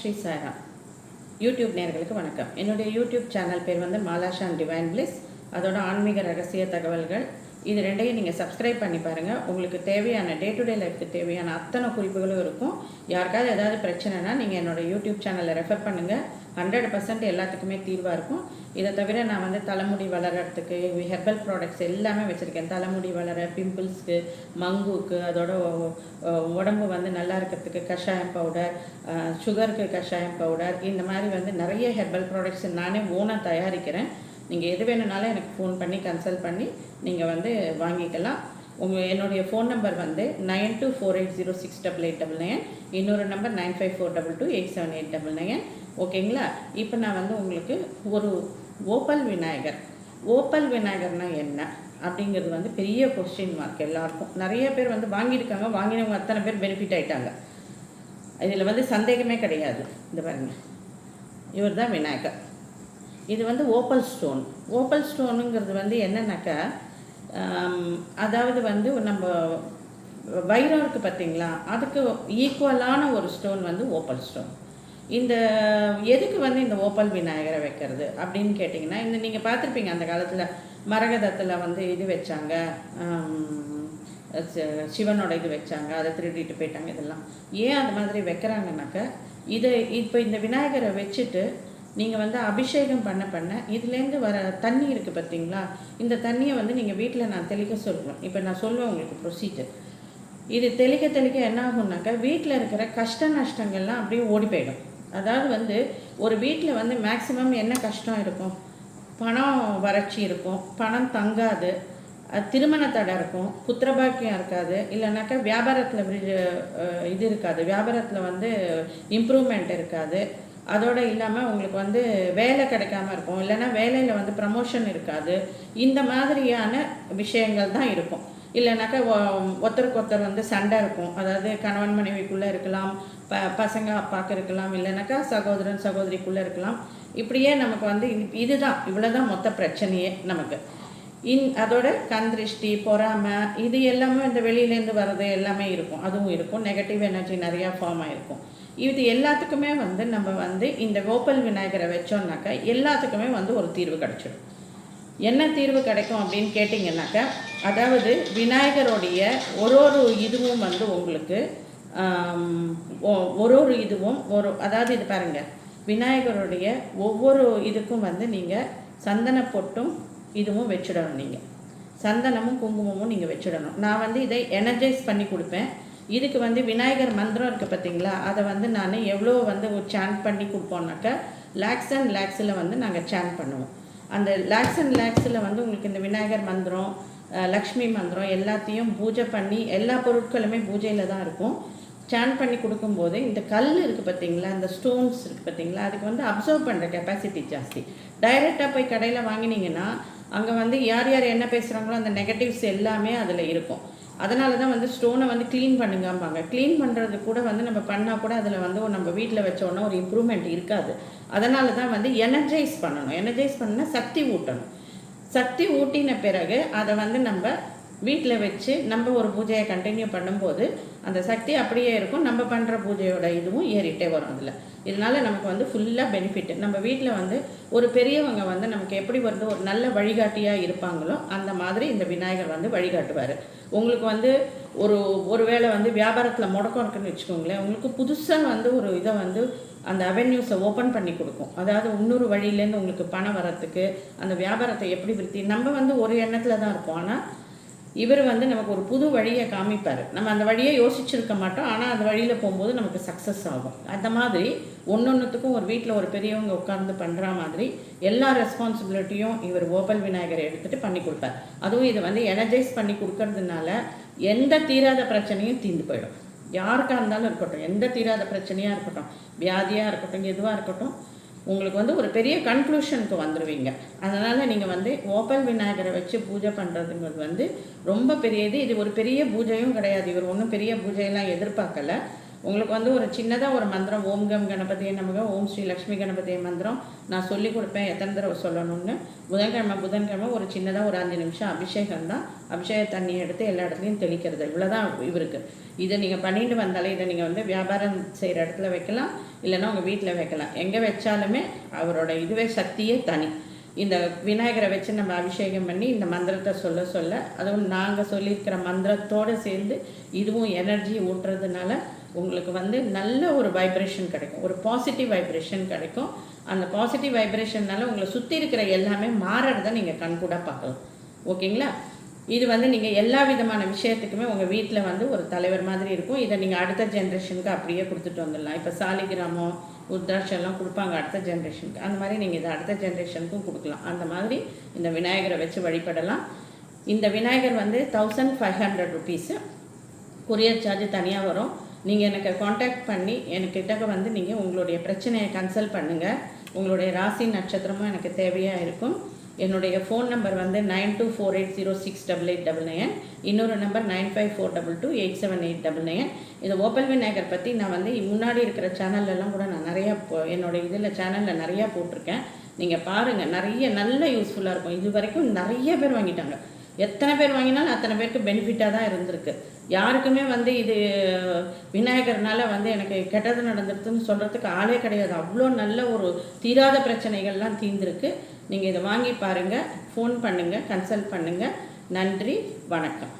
Sri Sairam YouTube நேர்களுக்கு வணக்கம். என்னுடைய யூடியூப் சேனல் பேர் வந்து மாலாஷான் டிவைன் பிளிஸ். அதோட ஆன்மீக ரகசிய தகவல்கள் இது ரெண்டையும் நீங்கள் சப்ஸ்கிரைப் பண்ணி பாருங்கள் உங்களுக்கு தேவையான டே டு டே லைஃப்க்கு தேவையான அத்தனை குறிப்புகளும் இருக்கும். யாருக்காவது ஏதாவது பிரச்சனைனா நீங்கள் என்னோட யூடியூப் சேனலை ரெஃபர் பண்ணுங்கள் ஹண்ட்ரட் பர்சன்ட் எல்லாத்துக்குமே தீர்வாக இருக்கும். இதை தவிர நான் வந்து தலைமுடி வளர்கிறதுக்கு ஹெர்பல் ப்ராடக்ட்ஸ் எல்லாமே வச்சுருக்கேன். தலைமுடி வளர பிம்பிள்ஸ்க்கு மங்குக்கு அதோட உடம்பு வந்து நல்லா இருக்கிறதுக்கு கஷாயம் பவுடர் சுகருக்கு கஷாயம் பவுடர் இந்த மாதிரி வந்து நிறைய ஹெர்பல் ப்ராடக்ட்ஸ் நானே ஓனாக தயாரிக்கிறேன். நீங்கள் எது வேணும்னாலும் எனக்கு ஃபோன் பண்ணி கன்சல்ட் பண்ணி நீங்கள் வந்து வாங்கிக்கலாம். உங்கள் என்னுடைய ஃபோன் நம்பர் வந்து nine two four eight zero six double eight double nine இன்னொரு number nine five four double two eight seven eight double nine ஓகேங்களா இப்போ நான் வந்து உங்களுக்கு ஒரு ஓப்பல் விநாயகர் ஓப்பல் விநாயகர்னால் என்ன? அப்படிங்கிறது வந்து பெரிய கொஸ்டின் மார்க் எல்லாருக்கும். நிறைய பேர் வந்து வாங்கியிருக்காங்க வாங்கினவங்க அத்தனை பேர் பெனிஃபிட் ஆயிட்டாங்க. இதில் வந்து சந்தேகமே கிடையாது. இந்த பாருங்க. இவர் தான் விநாயகர் இது வந்து ஓப்பல் ஸ்டோன். ஓப்பல் ஸ்டோனுங்கிறது வந்து என்னன்னாக்கா அதாவது வந்து நம்ம வைரம் இருக்குது பார்த்தீங்களா அதுக்கு ஈக்குவலான ஒரு ஸ்டோன் வந்து ஓப்பல் ஸ்டோன். இந்த எதுக்கு வந்து இந்த ஓப்பல் விநாயகரை வைக்கிறது அப்படின்னு கேட்டிங்கன்னா இந்த நீங்கள் பார்த்துருப்பீங்க அந்த காலத்தில் மரகதத்தில் வந்து இது வச்சாங்க சிவனோட இது வச்சாங்க அதை திருடிட்டு போயிட்டாங்க இதெல்லாம். ஏன் அது மாதிரி வைக்கிறாங்கனாக்கா இதை இப்போ இந்த விநாயகரை வச்சுட்டு நீங்கள் வந்து அபிஷேகம் பண்ண பண்ண இதுலேருந்து வர தண்ணி இருக்குது பார்த்தீங்களா இந்த தண்ணியை வந்து நீங்கள் வீட்டில் நான் தெளிக்க சொல்லுவேன் இப்போ நான் சொல்லுவேன் உங்களுக்கு ப்ரொசீஜர் இது தெளிக்க தெளிக்க என்ன ஆகும்னாக்கா வீட்டில் இருக்கிற கஷ்ட நஷ்டங்கள்லாம் அப்படியே ஓடி போயிடும். அதாவது வந்து ஒரு வீட்டில் வந்து மேக்ஸிமம் என்ன கஷ்டம் இருக்கும்? பணம் வறட்சி இருக்கும். பணம் தங்காது. திருமண தடை இருக்கும். புத்திரபாக்கியம் இருக்காது. இல்லைனாக்கா வியாபாரத்தில் இது இருக்காது. வியாபாரத்தில் வந்து இம்ப்ரூவ்மெண்ட் இருக்காது. அதோடு இல்லாமல் உங்களுக்கு வந்து வேலை கிடைக்காம இருக்கும். இல்லைன்னா வேலையில் வந்து ப்ரமோஷன் இருக்காது. இந்த மாதிரியான விஷயங்கள் தான் இருக்கும். இல்லைனாக்கா ஒ- ஒருத்தருக்கு ஒருத்தர் வந்து சண்டை இருக்கும். அதாவது கணவன் மனைவிக்குள்ளே இருக்கலாம் ப பசங்க அப்பாவுக்கு இருக்கலாம் இல்லைனாக்கா சகோதரன் சகோதரிக்குள்ளே இருக்கலாம். இப்படியே நமக்கு வந்து இது- இதுதான். இவ்வளோதான் மொத்த பிரச்சனையே நமக்கு. இன் அதோட கண் திருஷ்டி பொறாமை இது எல்லாமே இந்த வெளியிலேருந்து வர்றது எல்லாமே இருக்கும். அதுவும் இருக்கும். நெகட்டிவ் எனர்ஜி நிறையா ஃபார்ம் ஆகிருக்கும் இது எல்லாத்துக்குமே வந்து நம்ம வந்து இந்த கோபல் விநாயகரை வச்சோம்னாக்கா எல்லாத்துக்குமே வந்து ஒரு தீர்வு கிடச்சிடும். என்ன தீர்வு கிடைக்கும் அப்படின்னு கேட்டிங்கன்னாக்கா அதாவது விநாயகருடைய ஒரு ஒரு இதுவும் வந்து உங்களுக்கு ஒ- ஒரு ஒரு இதுவும் ஒரு அதாவது இது பாருங்க விநாயகருடைய ஒவ்வொரு இதுக்கும் வந்து நீங்கள் சந்தன பொட்டும் இதுவும் வச்சிடணும் நீங்கள் சந்தனமும் குங்குமமும் நீங்கள் வச்சிடணும். நான் வந்து இதை எனர்ஜைஸ் பண்ணி கொடுப்பேன். இதுக்கு வந்து விநாயகர் மந்திரம் இருக்குது பார்த்தீங்களா அதை வந்து நான் எவ்வளோ வந்து சேன் பண்ணி கொடுப்போம்னாக்கா லேக்ஸ் அண்ட் லேக்ஸில் வந்து நாங்கள் சேன் பண்ணுவோம். அந்த லேக்ஸ் அண்ட் லேக்ஸில் வந்து உங்களுக்கு இந்த விநாயகர் மந்திரம் லக்ஷ்மி மந்திரம் எல்லாத்தையும் பூஜை பண்ணி எல்லா பொருட்களுமே பூஜையில் தான் இருக்கும். சேன் பண்ணி கொடுக்கும்போது இந்த கல் இருக்குது பார்த்தீங்களா இந்த ஸ்டோன்ஸ் இருக்குது பார்த்தீங்களா அதுக்கு வந்து அப்சர்வ் பண்ணுற கெப்பாசிட்டி ஜாஸ்தி. டைரெக்டாக போய் கடையில் வாங்கினீங்கன்னா அங்கே வந்து யார் யார் என்ன பேசுகிறாங்களோ அந்த நெகட்டிவ்ஸ் எல்லாமே அதில் இருக்கும். அதனால தான் வந்து ஸ்டோனை வந்து க்ளீன் பண்ணுங்கம்பாங்க. க்ளீன் பண்ணுறது கூட வந்து நம்ம பண்ணால் கூட அதில் வந்து நம்ம வீட்டில் வச்சோன்னா ஒரு இம்ப்ரூவ்மெண்ட் இருக்காது. அதனால தான் வந்து எனர்ஜைஸ் பண்ணணும். எனர்ஜைஸ் பண்ணால் சக்தி ஊட்டணும். சக்தி ஊட்டின பிறகு அதை வந்து நம்ம வீட்டில் வச்சு நம்ம ஒரு பூஜையை கண்டினியூ பண்ணும்போது அந்த சக்தி அப்படியே இருக்கும். நம்ம பண்ணுற பூஜையோட இதுவும் ஏறிட்டே வரும் அதில். இதனால் நமக்கு வந்து ஃபுல்லாக பெனிஃபிட் நம்ம வீட்டில் வந்து ஒரு பெரியவங்க வந்து நமக்கு எப்படி வந்து ஒரு நல்ல வழிகாட்டியாக இருப்பாங்களோ அந்த மாதிரி இந்த விநாயகர் வந்து வழிகாட்டுவார். உங்களுக்கு வந்து ஒரு ஒரு வேளை வந்து வியாபாரத்தில் முடக்கம் இருக்குன்னு வச்சுக்கோங்களேன் உங்களுக்கு புதுசாக வந்து ஒரு இதை வந்து அந்த அவென்யூஸை ஓப்பன் பண்ணி கொடுக்கும். அதாவது இன்னொரு வழியிலேருந்து உங்களுக்கு பணம் வரத்துக்கு அந்த வியாபாரத்தை எப்படி விருத்தி நம்ம வந்து ஒரு எண்ணத்தில் தான் இருப்போம். ஆனால் இவர் வந்து நமக்கு ஒரு புது வழியை காமிப்பார். நம்ம அந்த வழியை யோசிச்சிருக்க மாட்டோம். ஆனால் அந்த வழியில் போகும்போது நமக்கு சக்ஸஸ் ஆகும். அந்த மாதிரி ஒன்னொன்றுத்துக்கும் ஒரு வீட்டில் ஒரு பெரியவங்க உட்கார்ந்து பண்ணுற மாதிரி எல்லா ரெஸ்பான்சிபிலிட்டியும் இவர் ஓபல் விநாயகரை எடுத்துகிட்டு பண்ணி கொடுப்பார். அதுவும் இதை வந்து எனர்ஜைஸ் பண்ணி கொடுக்கறதுனால எந்த தீராத பிரச்சனையும் தீர்ந்து போயிடும். யாருக்காக இருந்தாலும் இருக்கட்டும். எந்த தீராத பிரச்சனையாக இருக்கட்டும். வியாதியாக இருக்கட்டும் எதுவாக இருக்கட்டும். உங்களுக்கு வந்து ஒரு பெரிய கன்க்ளூஷனுக்கு வந்துடுவீங்க அதனால் நீங்கள் வந்து ஓப்பல் விநாயகரை வச்சு பூஜை பண்ணுறதுங்கிறது வந்து ரொம்ப பெரியது. இது ஒரு பெரிய பூஜையும் கிடையாது. இவர் ஒன்றும் பெரிய பூஜையெல்லாம் எதிர்பார்க்கல. உங்களுக்கு வந்து ஒரு சின்னதாக ஒரு மந்திரம் ஓம் கம் கணபதியை நமக ஓம் ஸ்ரீ லக்ஷ்மி கணபதியை மந்திரம் நான் சொல்லி கொடுப்பேன் எத்தனை தடவை சொல்லணும்னு. புதன்கிழமை புதன்கிழமை ஒரு சின்னதாக ஒரு அஞ்சு நிமிஷம் அபிஷேகம் தான். அபிஷேக தண்ணியை எடுத்து எல்லா இடத்துலையும் தெளிக்கிறது. இவ்வளோதான் இவருக்கு. இதை நீங்கள் பண்ணிட்டு வந்தாலே இதை நீங்கள் வந்து வியாபாரம் செய்கிற இடத்துல வைக்கலாம் இல்லைன்னா உங்கள் வீட்டில் வைக்கலாம். எங்கே வச்சாலுமே அவரோட இதுவே சக்தியே தனி. இந்த விநாயகரை வச்சு நம்ம அபிஷேகம் பண்ணி இந்த மந்திரத்தை சொல்ல சொல்ல அதுவும் நாங்கள் சொல்லியிருக்கிற மந்திரத்தோடு சேர்ந்து இதுவும் எனர்ஜி ஊட்டுறதுனால உங்களுக்கு வந்து நல்ல ஒரு வைப்ரேஷன் கிடைக்கும். ஒரு பாசிட்டிவ் வைப்ரேஷன் கிடைக்கும். அந்த பாசிட்டிவ் வைப்ரேஷன்னால உங்களை சுற்றி இருக்கிற எல்லாமே மாறுறத நீங்கள் கண்கூடாக பார்க்கலாம். ஓகேங்களா? இது வந்து நீங்கள் எல்லா விதமான விஷயத்துக்குமே உங்கள் வீட்டில் வந்து ஒரு தலைவர் மாதிரி இருக்கும். இதை நீங்கள் அடுத்த ஜென்ரேஷனுக்கு அப்படியே கொடுத்துட்டு வந்துடலாம். இப்போ சாலிகிராமம் உத்ராட்சம்லாம் கொடுப்பாங்க அடுத்த ஜென்ரேஷனுக்கு அந்த மாதிரி நீங்கள் இதை அடுத்த ஜென்ரேஷனுக்கும் கொடுக்கலாம். அந்த மாதிரி இந்த விநாயகரை வச்சு வழிபடலாம். இந்த விநாயகர் வந்து thousand five hundred rupees courier charge தனியாக வரும். நீங்கள் எனக்கு காண்டாக்ட் பண்ணி எனக்கிட்ட வந்து நீங்கள் உங்களுடைய பிரச்சனையை கன்சல்ட் பண்ணுங்கள் உங்களுடைய ராசி நட்சத்திரமும் எனக்கு தேவையாக இருக்கும். என்னுடைய ஃபோன் நம்பர் வந்து nine two four eight zero six double eight double nine இன்னொரு number nine five four double two eight seven eight double nine இந்த ஓப்பல் விநாயகர் பற்றி நான் வந்து முன்னாடி இருக்கிற சேனல்லலாம் கூட நான் நிறையா போ- என்னோட இதில் சேனலில் நிறையா போட்டிருக்கேன். நீங்கள் பாருங்கள் நிறைய நல்ல யூஸ்ஃபுல்லாக இருக்கும். இது வரைக்கும் நிறைய பேர் வாங்கிட்டாங்க. எத்தனை பேர் வாங்கினாலும் அத்தனை பேருக்கு பெனிஃபிட்டாக தான் இருந்திருக்கு. யாருக்குமே வந்து இது விநாயகர்னால வந்து எனக்கு கெட்டது நடந்துருதுன்னு சொல்கிறதுக்கு ஆளே கிடையாது. அவ்வளோ நல்ல ஒரு தீராத பிரச்சனைகள்லாம் தீர்ந்துருக்கு. நீங்கள் இதை வாங்கி பாருங்கள் ஃபோன் பண்ணுங்கள் கன்சல்ட் பண்ணுங்கள் நன்றி வணக்கம்.